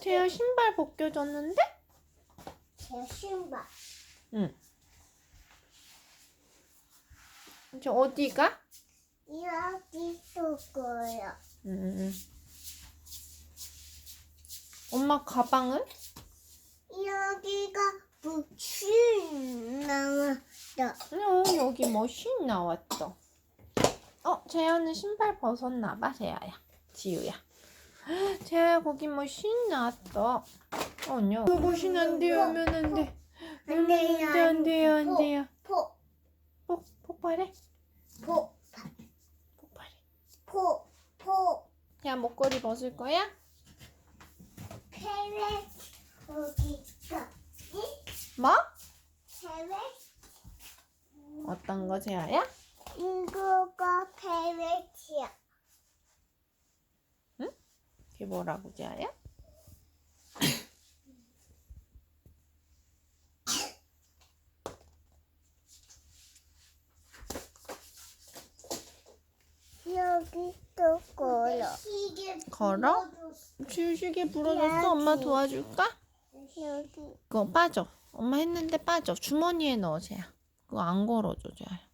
재야 신발 벗겨졌는데? 제 신발. 응. 이제 어디가? 여기 두고요. 음. 엄마 가방은? 여기가 붙인 나왔다. 어, 여기 머신 나왔어. 어, 재현은 신발 벗었나 봐, 재야야. 지우야. 재야 거기 머신 나왔어. 어, 뇨. 머신 안 돼요, 하면 안 돼. 안 돼요, 안 돼, 돼요, 안 돼요. 포, 폭, 폭발해? 포, 폭발해. 포, 포. 야, 목걸이 벗을 거야? 페레 여기가 뭐? 페레 어떤 거, 재야야? 이거가 페레치야. 그게 뭐라고, 재야야? 여기 또 걸어. 걸어? 주식에 불어졌어? 엄마 도와줄까? 여기 그거 빠져. 엄마 했는데 빠져. 주머니에 넣어, 재야. 그거 안 걸어줘, 재야.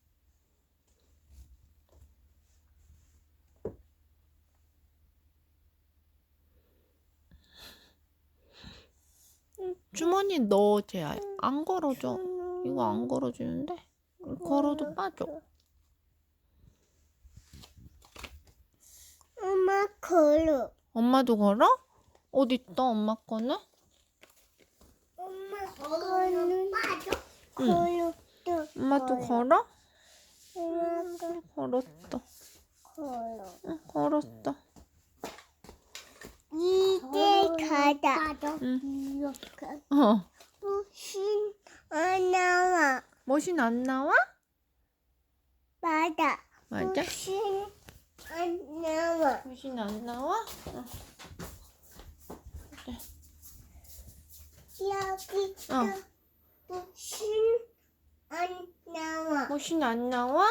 주머니에 넣어, 재야. 안 걸어줘. 이거 안 걸어주는데? 걸어도 빠져. 엄마 걸어. 엄마도 걸어? 어디 있다, 엄마 거는? 엄마 거는 빠져. 응. 걸어 또 엄마도 걸어? 엄마가 걸었어. 걸어. 응, 걸었어. 이게 가다. 응. 어. 무슨 안 나와. 머신 안 나와? 맞아. 맞아. 무슨 안 나와. 머신 안 나와? 어. 여기 어. 무슨 안 나와. 머신 안 나와?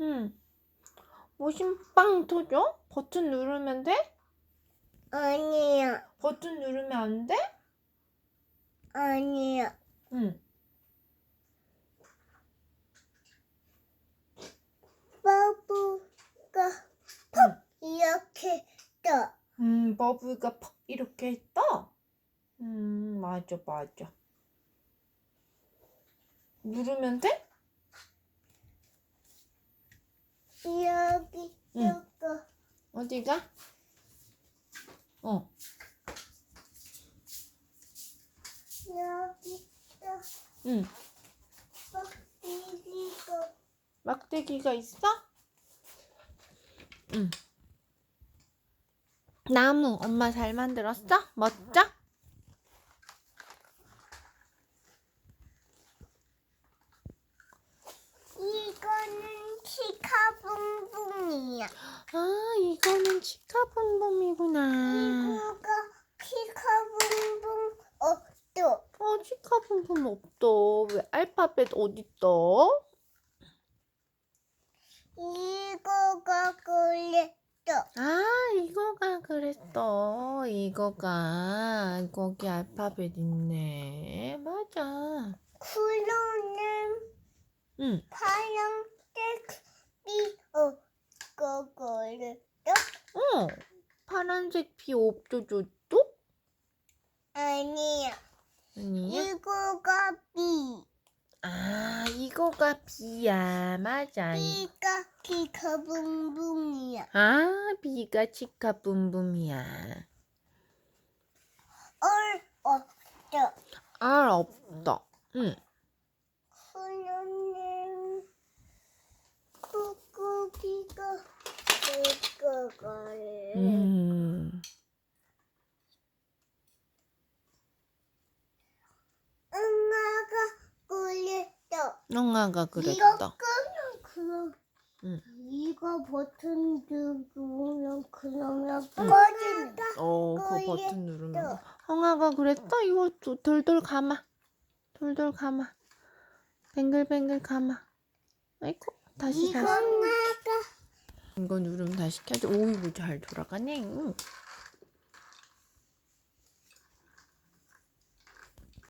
응. 머신 빵 터져? 버튼 누르면 돼? 아니야. 버튼 누르면 안 돼? 아니야. 응. 버브가 퍽 이렇게 떠. 음, 버브가 퍽 이렇게 떠? 음, 맞아, 맞아. 누르면 돼? 여기 응. 저거 어디가? 어. 여기 또 응. 이거 막대기가 있어? 응. 나무 엄마 잘 만들었어? 멋져? 이거는 치카붕붕이야. 아, 이거는 치카본범이구나. 이거가 치카붕붕 없어. 어, 치카본범 없어. 왜 알파벳 어딨어? 이거가 그랬어. 아, 이거가 그랬어. 이거가 거기 알파벳 있네. 맞아. 그러는 응. 파란색이 없고 그랬어. 어. 파란색 비 없어졌어? 아니야. 아니야. 이거가 비. 아, 이거가 비야. 맞아. 비가 치카붕붕이야. 아, 비가 치카붐붐이야. 얼 없어. 알 없다. 응. 그러는 꾹꾹이가 이거거래. 음. 엄마가 그랬어. 영아가 이거 그랬다. 끄면 그럼 응. 이거 버튼 누르면 그러면 꺼진다. 어, 그. 버튼 누르면. 형아가 그랬다. 이거 또 돌돌 감아. 돌돌 감아. 뱅글뱅글 감아. 아이고, 다시 이거 다시. 이거 누르면 다시 켜져. 오, 이거 잘 돌아가네. 응.